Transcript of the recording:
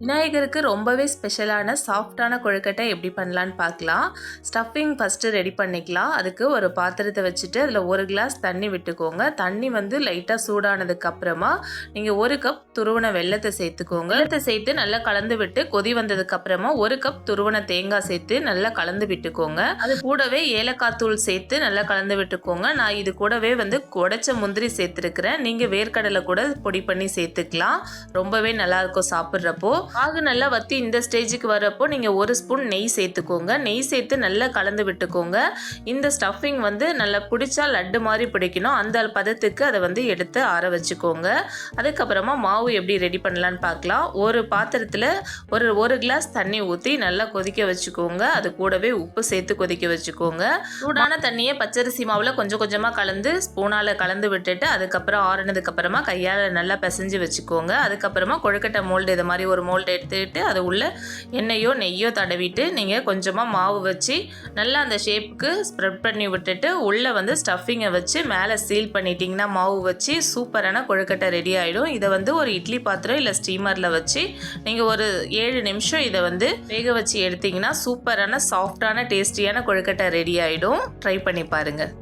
விநாயகருக்கு ரொம்பவே ஸ்பெஷலான சாஃப்டான கொழுக்கட்டை எப்படி பண்ணலான்னு பார்க்கலாம். ஸ்டஃபிங் ஃபஸ்ட்டு ரெடி பண்ணிக்கலாம். அதுக்கு ஒரு பாத்திரத்தை வச்சுட்டு அதில் ஒரு கிளாஸ் தண்ணி விட்டுக்கோங்க. தண்ணி வந்து லைட்டாக சூடானதுக்கு அப்புறமா நீங்கள் ஒரு கப் துருவன வெள்ளத்தை சேர்த்துக்கோங்க. வெள்ளத்தை சேர்த்து நல்லா கலந்து விட்டு கொதி வந்ததுக்கு அப்புறமா ஒரு கப் துருவன தேங்காய் சேர்த்து நல்லா கலந்து விட்டுக்கோங்க. அது கூடவே ஏலக்காய் தூள் சேர்த்து நல்லா கலந்து விட்டுக்கோங்க. நான் இது கூடவே வந்து உடைச்ச முந்திரி சேர்த்துருக்கிறேன். நீங்கள் வேர்க்கடலை கூட பொடி பண்ணி சேர்த்துக்கலாம். ரொம்பவே நல்லாயிருக்கும் சாப்பிட்றப்போ. பாகு நல்லா வத்தி இந்த ஸ்டேஜுக்கு வரப்போ நீங்கள் ஒரு ஸ்பூன் நெய் சேர்த்துக்கோங்க. நெய் சேர்த்து நல்லா கலந்து விட்டுக்கோங்க. இந்த ஸ்டஃபிங் வந்து நல்லா பிடிச்சா லட்டு மாதிரி பிடிக்கணும். அந்த பதத்துக்கு அதை வந்து எடுத்து ஆற வச்சுக்கோங்க. அதுக்கப்புறமா மாவு எப்படி ரெடி பண்ணலான்னு பார்க்கலாம். ஒரு பாத்திரத்தில் ஒரு ஒரு கிளாஸ் தண்ணி ஊற்றி நல்லா கொதிக்க வச்சுக்கோங்க. அது கூடவே உப்பு சேர்த்து கொதிக்க வச்சுக்கோங்க. சூடான தண்ணியை பச்சரிசி மாவில் கொஞ்சம் கொஞ்சமாக கலந்து ஸ்பூனால் கலந்து விட்டுட்டு அதுக்கப்புறம் ஆறுனதுக்கப்புறமா கையால் நல்லா பிசைஞ்சு வச்சுக்கோங்க. அதுக்கப்புறமா கொழுக்கட்டை மோல்டு இது மாதிரி ஒரு மோல்டு எடுத்துக்கிட்டு அது உள்ள எண்ணெயோ நெய்யோ தடவிட்டு நீங்கள் கொஞ்சமாக மாவு வச்சு நல்லா அந்த ஷேப்புக்கு ஸ்ப்ரெட் பண்ணி விட்டுட்டு உள்ளே வந்து ஸ்டஃபிங்கை வச்சு மேலே சீல் பண்ணிட்டீங்கன்னா மாவு வச்சு சூப்பரான கொழுக்கட்டை ரெடி ஆகிடும் இதை வந்து ஒரு இட்லி பாத்திரம் இல்லை ஸ்டீமரில் வச்சு நீங்கள் ஒரு ஏழு நிமிஷம் இதை வந்து வேக வச்சு எடுத்தீங்கன்னா சூப்பரான சாஃப்டான டேஸ்டியான கொழுக்கட்டை ரெடி ஆகிடும் ட்ரை பண்ணி பாருங்கள்